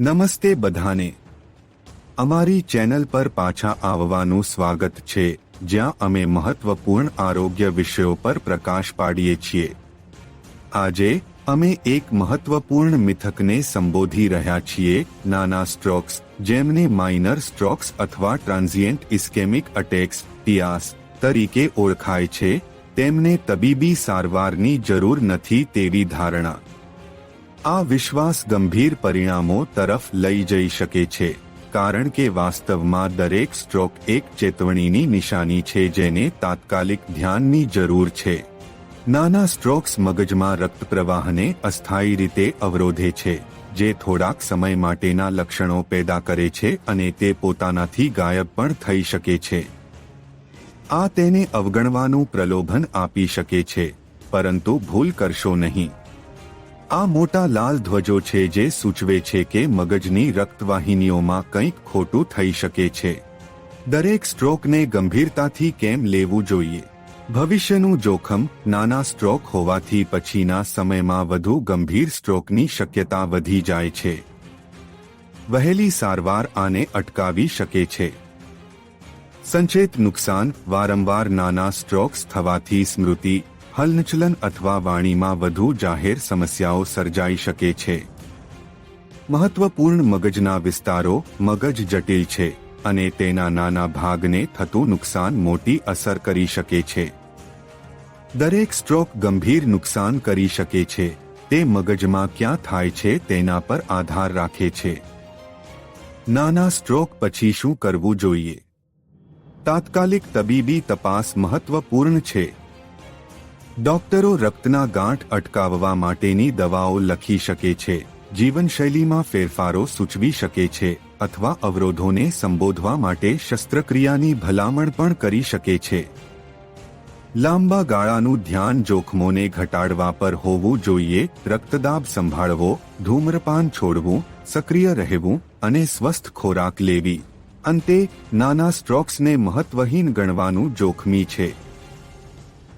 નમસ્તે બધાને. અમારી ચેનલ પર પાછા આવવાનું સ્વાગત છે, જ્યાં અમે મહત્વપૂર્ણ આરોગ્ય વિષયો પર પ્રકાશ પાડીએ છીએ. આજે, અમે એક મહત્વપૂર્ણ મિથકને સંબોધી રહ્યા છીએ, નાના સ્ટ્રોક્સ, જેમને માઇનર સ્ટ્રોક્સ અથવા ટ્રાન્ઝિયન્ટ ઇસ્કેમિક અટેક્સ, પિયાસ, તરીકે ઓળખાય છે, તેમને તબીબી સારવારની જરૂર નથી તેવી ધારણા. આ વિશ્વાસ ગંભીર પરિણામો તરફ લઈ જઈ શકે છે, કારણ કે વાસ્તવમાં દરેક સ્ટ્રોક એક ચેતવણીની નિશાની છે જેને તાત્કાલિક ધ્યાનની જરૂર છે. નાના સ્ટ્રોક્સ મગજમાં રક્ત પ્રવાહને અસ્થાયી રીતે અવરોધે છે, જે થોડાક સમય માટેના લક્ષણો પેદા કરે છે અને તે પોતાનાથી ગાયબ પણ થઈ શકે છે. આ તેને અવગણવાનું પ્રલોભન આપી શકે છે, પરંતુ ભૂલ કરશો નહીં. આ મોટા લાલ ધ્વજો છે જે સૂચવે છે કે મગજની રક્તવાહિનીઓમાં કંઈક ખોટું થઈ શકે છે. દરેક સ્ટ્રોકને ગંભીરતાથી કેમ લેવું જોઈએ? ભવિષ્યનું જોખમ નાના સ્ટ્રોક હોવાથી પછીના સમયમાં વધુ ગંભીર સ્ટ્રોકની શક્યતા વધી જાય છે. વહેલી સારવાર આને અટકાવી શકે છે. સંચેત નુકસાન વારંવાર નાના સ્ટ્રોક્સ થવાથી સ્મૃતિ હલનચલન અથવા વાણીમાં વધુ જાહેર સમસ્યાઓ સર્જાઈ શકે છે. મહત્વપૂર્ણ મગજના વિસ્તારો મગજ જટિલ છે અને તેના નાના ભાગને થતું નુકસાન મોટી અસર કરી શકે છે. દરેક સ્ટ્રોક ગંભીર નુકસાન કરી શકે છે. તે મગજમાં ક્યાં થાય છે તેના પર આધાર રાખે છે. નાના સ્ટ્રોક પછી શું કરવું જોઈએ? તાત્કાલિક તબીબી તપાસ મહત્વપૂર્ણ છે. ડોક્ટરો રક્તના ગાંઠ અટકાવવા માટેની દવાઓ લખી શકે છે, જીવનશૈલીમાં ફેરફારો સૂચવી શકે છે અથવા અવરોધોને સંબોધવા માટે શસ્ત્રક્રિયાની ભલામણ પણ કરી શકે છે. લાંબા ગાળાનું ધ્યાન જોખમોને ઘટાડવા પર હોવું જોઈએ, રક્તદાબ સંભાળવો, ધૂમ્રપાન છોડવું, સક્રિય રહેવું અને સ્વસ્થ ખોરાક લેવી. અંતે, નાના સ્ટ્રોક્સને મહત્વહીન ગણવાનું જોખમી છે.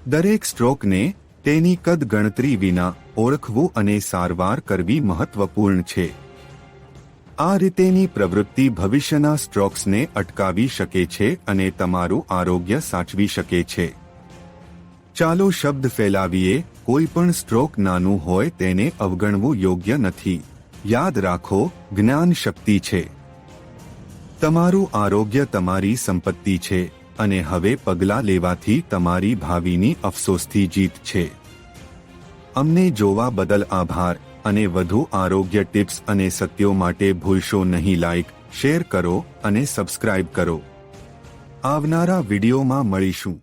દરેક સ્ટ્રોકને તેની કદ ગણતરી વિના ઓળખવું અને સારવાર કરવી મહત્વપૂર્ણ છે. આ રીતેની પ્રવૃત્તિ ભવિષ્યના સ્ટ્રોક્સને અટકાવી શકે છે અને તમારું આરોગ્ય સાચવી શકે છે. ચાલો શબ્દ ફેલાવીએ, કોઈ પણ સ્ટ્રોક નાનું હોય તેને અવગણવું યોગ્ય નથી. યાદ રાખો, જ્ઞાન શક્તિ છે. તમારું આરોગ્ય તમારી સંપત્તિ છે. અને હવે પગલાં લેવાથી તમારી ભાવિની અફસોસથી જીત છે. અમને જોવા બદલ આભાર અને વધુ આરોગ્ય ટિપ્સ અને સત્યો માટે ભૂલશો નહીં. લાઇક શેર કરો અને સબસ્ક્રાઇબ કરો. આવનારા વિડીયોમાં મળીશું.